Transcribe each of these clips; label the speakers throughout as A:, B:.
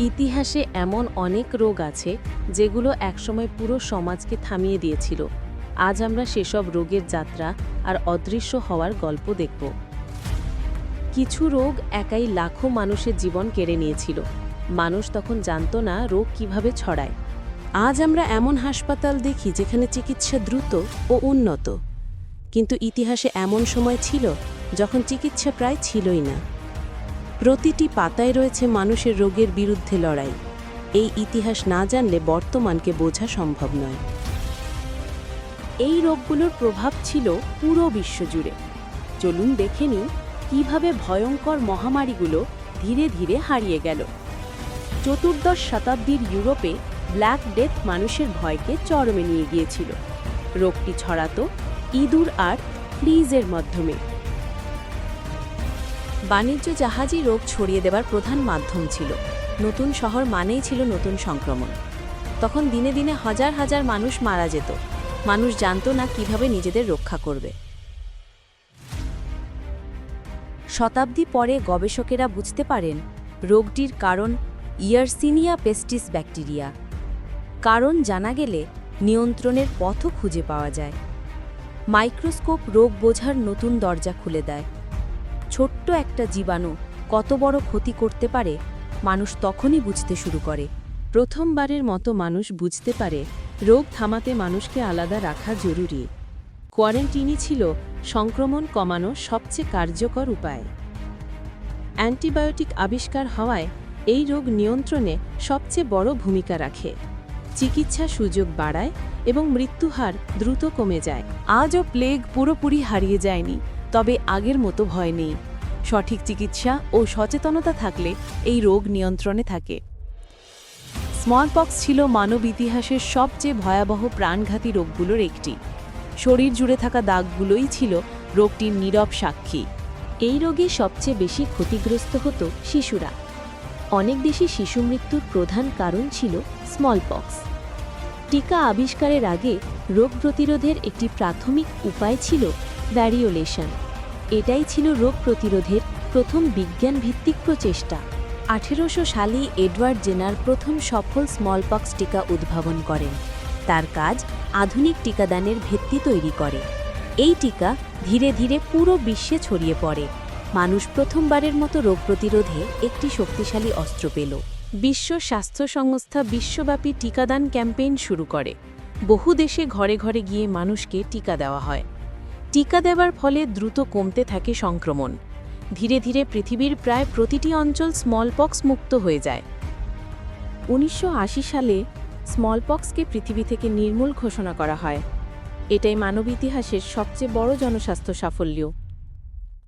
A: ইতিহাসে এমন অনেক রোগ আছে যেগুলো একসময় পুরো সমাজকে থামিয়ে দিয়েছিল। আজ আমরা সেসব রোগের যাত্রা আর অদৃশ্য হওয়ার গল্প দেখব। কিছু রোগ একাই লাখো মানুষের জীবন কেড়ে নিয়েছিল। মানুষ তখন জানত না রোগ কীভাবে ছড়ায়। আজ আমরা এমন হাসপাতাল দেখি যেখানে চিকিৎসা দ্রুত ও উন্নত। কিন্তু ইতিহাসে এমন সময় ছিল যখন চিকিৎসা প্রায় ছিলই না। প্রতিটি পাতায় রয়েছে মানুষের রোগের বিরুদ্ধে লড়াই। এই ইতিহাস না জানলে বর্তমানকে বোঝা সম্ভব নয়। এই রোগগুলোর প্রভাব ছিল পুরো বিশ্বজুড়ে। চলুন দেখে নিন কীভাবে ভয়ঙ্কর মহামারীগুলো ধীরে ধীরে হারিয়ে গেল। চতুর্দশ শতাব্দীর ইউরোপে ব্ল্যাক ডেথ মানুষের ভয়কে চরমে নিয়ে গিয়েছিল। রোগটি ছড়াতো ইঁদুর আর ফ্লিজের মাধ্যমে। বাণিজ্য জাহাজই রোগ ছড়িয়ে দেবার প্রধান মাধ্যম ছিল। নতুন শহর মানেই ছিল নতুন সংক্রমণ। তখন দিনে দিনে হাজার হাজার মানুষ মারা যেত। মানুষ জানতো না কীভাবে নিজেদের রক্ষা করবে। শতাব্দী পরে গবেষকেরা বুঝতে পারেন, রোগটির কারণ ইয়ারসিনিয়া পেস্টিস ব্যাকটেরিয়া। কারণ জানা গেলে নিয়ন্ত্রণের পথও খুঁজে পাওয়া যায়। মাইক্রোস্কোপ রোগ বোঝার নতুন দরজা খুলে দেয়। ছোট্ট একটা জীবাণু কত বড় ক্ষতি করতে পারে, মানুষ তখনই বুঝতে শুরু করে। প্রথমবারের মতো মানুষ বুঝতে পারে, রোগ থামাতে মানুষকে আলাদা রাখা জরুরি। কোয়ারেন্টিনই ছিল সংক্রমণ কমানো সবচেয়ে কার্যকর উপায়। অ্যান্টিবায়োটিক আবিষ্কার হওয়ায় এই রোগ নিয়ন্ত্রণে সবচেয়ে বড় ভূমিকা রাখে। চিকিৎসা সুযোগ বাড়ায় এবং মৃত্যুহার দ্রুত কমে যায়। আজও প্লেগ পুরোপুরি হারিয়ে যায়নি। তবে আগের মতো ভয় নেই। সঠিক চিকিৎসা ও সচেতনতা থাকলে এই রোগ নিয়ন্ত্রণে থাকে। স্মলপক্স ছিল মানব ইতিহাসের সবচেয়ে ভয়াবহ প্রাণঘাতী রোগগুলোর একটি। শরীর জুড়ে থাকা দাগগুলোই ছিল রোগটির নীরব সাক্ষী। এই রোগে সবচেয়ে বেশি ক্ষতিগ্রস্ত হতো শিশুরা। অনেক দেশে শিশু মৃত্যুর প্রধান কারণ ছিল স্মলপক্স টিকা আবিষ্কারের আগে রোগ প্রতিরোধের একটি প্রাথমিক উপায় ছিল ভ্যারিওলেশন এটাই ছিল রোগ প্রতিরোধের প্রথম বিজ্ঞানভিত্তিক প্রচেষ্টা। আঠেরোশো সালে এডওয়ার্ড জেনার প্রথম সফল স্মলপক্স টিকা উদ্ভাবন করেন। তার কাজ আধুনিক টিকাদানের ভিত্তি তৈরি করে। এই টিকা ধীরে ধীরে পুরো বিশ্বে ছড়িয়ে পড়ে। মানুষ প্রথমবারের মতো রোগ প্রতিরোধে একটি শক্তিশালী অস্ত্র পেল। বিশ্ব স্বাস্থ্য সংস্থা বিশ্বব্যাপী টিকাদান ক্যাম্পেইন শুরু করে। বহু দেশে ঘরে ঘরে গিয়ে মানুষকে টিকা দেওয়া হয়। টিকা দেওয়ার ফলে দ্রুত কমতে থাকে সংক্রমণ। ধীরে ধীরে পৃথিবীর প্রায় প্রতিটি অঞ্চল স্মলপক্স মুক্ত হয়ে যায়। উনিশশো আশি সালে স্মলপক্সকে পৃথিবী থেকে নির্মূল ঘোষণা করা হয়। এটাই মানব ইতিহাসের সবচেয়ে বড় জনস্বাস্থ্য সাফল্য।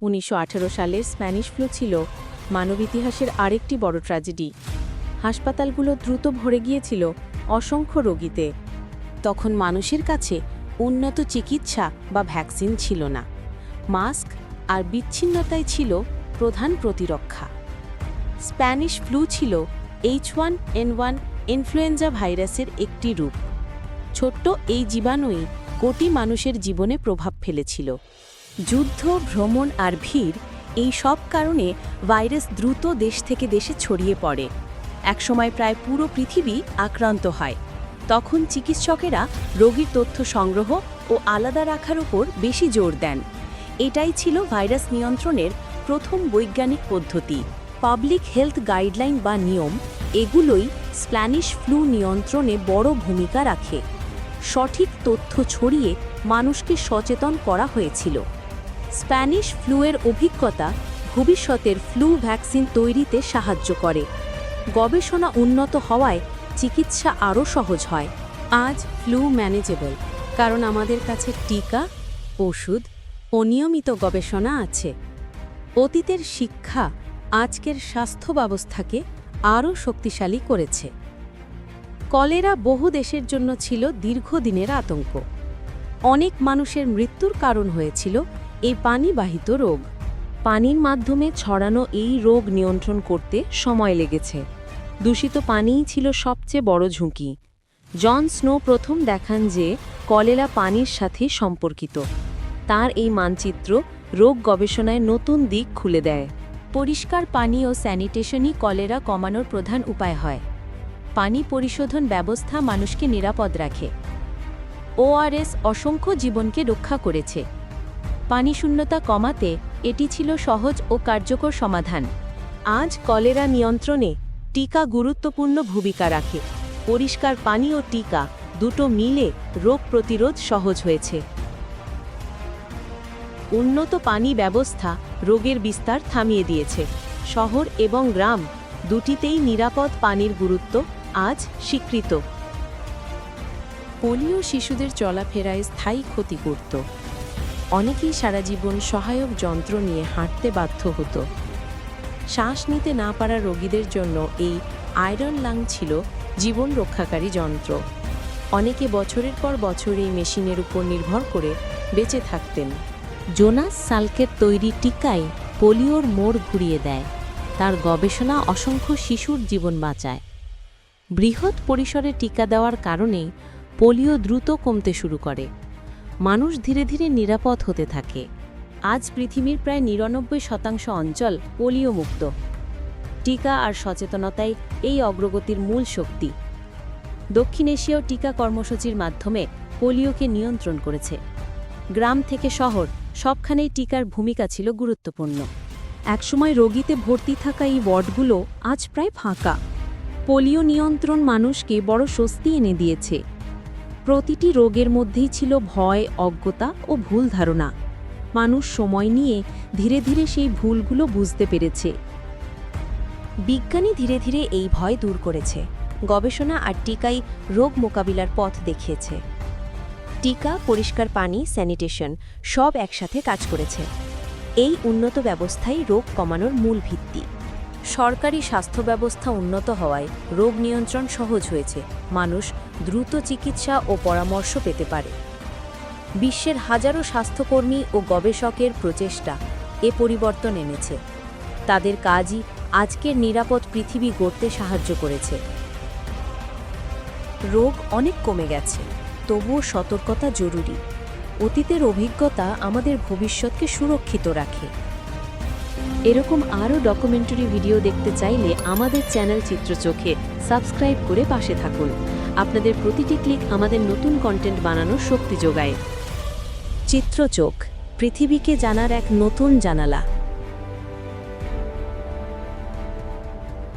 A: উনিশশো সালের স্প্যানিশ ফ্লু ছিল মানব ইতিহাসের আরেকটি বড় ট্র্যাজেডি। হাসপাতালগুলো দ্রুত ভরে গিয়েছিল অসংখ্য রোগীতে। তখন মানুষের কাছে উন্নত চিকিৎসা বা ভ্যাকসিন ছিল না। মাস্ক আর বিচ্ছিন্নতাই ছিল প্রধান প্রতিরক্ষা। স্প্যানিশ ফ্লু ছিল H one N one influenza ভাইরাসের একটি রূপ। ছোট্ট এই জীবাণুই কোটি মানুষের জীবনে প্রভাব ফেলেছিল। যুদ্ধ, ভ্রমণ আর ভিড় এই সব কারণে ভাইরাস দ্রুত দেশ থেকে দেশে ছড়িয়ে পড়ে। একসময় প্রায় পুরো পৃথিবী আক্রান্ত হয়। তখন চিকিৎসকেরা রোগীর তথ্য সংগ্রহ ও আলাদা রাখার উপর বেশি জোর দেন। এটাই ছিল ভাইরাস নিয়ন্ত্রণের প্রথম বৈজ্ঞানিক পদ্ধতি। পাবলিক হেলথ গাইডলাইন বা নিয়ম এগুলোই স্প্যানিশ ফ্লু নিয়ন্ত্রণে বড় ভূমিকা রাখে। সঠিক তথ্য ছড়িয়ে মানুষকে সচেতন করা হয়েছিল। স্প্যানিশ ফ্লুয়ের অভিজ্ঞতা ভবিষ্যতের ফ্লু ভ্যাকসিন তৈরিতে সাহায্য করে। গবেষণা উন্নত হওয়ায় চিকিৎসা আরও সহজ হয়। আজ ফ্লু ম্যানেজেবল কারণ আমাদের কাছে টিকা, ওষুধ ও নিয়মিত গবেষণা আছে। অতীতের শিক্ষা আজকের স্বাস্থ্য ব্যবস্থাকে আরও শক্তিশালী করেছে। কলেরা বহু দেশের জন্য ছিল দীর্ঘদিনের আতঙ্ক। অনেক মানুষের মৃত্যুর কারণ হয়েছিল এই পানিবাহিত রোগ। পানির মাধ্যমে ছড়ানো এই রোগ নিয়ন্ত্রণ করতে সময় লেগেছে। দূষিত পানিই ছিল সবচেয়ে বড় ঝুঁকি। জন স্নো প্রথম দেখান যে কলেরা পানির সাথে সম্পর্কিত। তার এই মানচিত্র রোগ গবেষণায় নতুন দিক খুলে দেয়। পরিষ্কার পানি ও স্যানিটেশনই কলেরা কমানোর প্রধান উপায় হয়। পানি পরিশোধন ব্যবস্থা মানুষকে নিরাপদ রাখে। ওআরএস অসংখ্য জীবনকে রক্ষা করেছে। পানি শূন্যতা কমাতে এটি ছিল সহজ ও কার্যকর সমাধান। আজ কলেরা নিয়ন্ত্রণে টিকা গুরুত্বপূর্ণ ভূমিকা রাখে। পরিষ্কার পানি ও টিকা দুটো মিলে রোগ প্রতিরোধ সহজ হয়েছে। উন্নত পানি ব্যবস্থা রোগের বিস্তার থামিয়ে দিয়েছে। শহর এবং গ্রাম দুটিতেই নিরাপদ পানির গুরুত্ব আজ স্বীকৃত। পোলিও শিশুদের চলাফেরায় স্থায়ী ক্ষতি করত অনেকেই সারা জীবন সহায়ক যন্ত্র নিয়ে হাঁটতে বাধ্য হতো। শ্বাস নিতে না পারা রোগীদের জন্য এই আয়রন লাং ছিল জীবন রক্ষাকারী যন্ত্র। অনেকে বছরের পর বছর এই মেশিনের উপর নির্ভর করে বেঁচে থাকতেন। জোনাস সালকের তৈরি টিকাই পোলিওর মোড় ঘুরিয়ে দেয়। তার গবেষণা অসংখ্য শিশুর জীবন বাঁচায়। বৃহৎ পরিসরে টিকা দেওয়ার কারণেই পোলিও দ্রুত কমতে শুরু করে। মানুষ ধীরে ধীরে নিরাপদ হতে থাকে। আজ পৃথিবীর প্রায় নিরানব্বই শতাংশ অঞ্চল পোলিও মুক্ত টিকা আর সচেতনতাই এই অগ্রগতির মূল শক্তি। দক্ষিণ এশীয় টিকা কর্মসূচির মাধ্যমে পোলিওকে নিয়ন্ত্রণ করেছে। গ্রাম থেকে শহর সবখানেই টিকার ভূমিকা ছিল গুরুত্বপূর্ণ। একসময় রোগীতে ভর্তি থাকা এই ওয়ার্ডগুলো আজ প্রায় ফাঁকা। পোলিও নিয়ন্ত্রণ মানুষকে বড় স্বস্তি এনে দিয়েছে। প্রতিটি রোগের মধ্যেই ছিল ভয়, অজ্ঞতা ও ভুল ধারণা। মানুষ সময় নিয়ে ধীরে ধীরে সেই ভুলগুলো বুঝতে পেরেছে। বিজ্ঞানী ধীরে ধীরে এই ভয় দূর করেছে। গবেষণা আর টিকাই রোগ মোকাবিলার পথ দেখিয়েছে। টিকা, পরিষ্কার পানি, স্যানিটেশন সব একসাথে কাজ করেছে। এই উন্নত ব্যবস্থাই রোগ কমানোর মূল ভিত্তি। সরকারি স্বাস্থ্য ব্যবস্থা উন্নত হওয়ায় রোগ নিয়ন্ত্রণ সহজ হয়েছে। মানুষ দ্রুত চিকিৎসা ও পরামর্শ পেতে পারে। বিশ্বের হাজারো স্বাস্থ্যকর্মী ও গবেষকের প্রচেষ্টা এ পরিবর্তন এনেছে। তাদের কাজই আজকের নিরাপদ পৃথিবী গড়তে সাহায্য করেছে। রোগ অনেক কমে গেছে, তবুও সতর্কতা জরুরি। অতীতের অভিজ্ঞতা আমাদের ভবিষ্যৎকে সুরক্ষিত রাখে। এরকম আরও ডকুমেন্টারি ভিডিও দেখতে চাইলে আমাদের চ্যানেল চিত্রচোখে সাবস্ক্রাইব করে পাশে থাকুন। আপনাদের প্রতিটি ক্লিক আমাদের নতুন কন্টেন্ট বানানোর শক্তি যোগায়। চিত্রচোখ পৃথিবীকে জানার এক নতুন জানালা।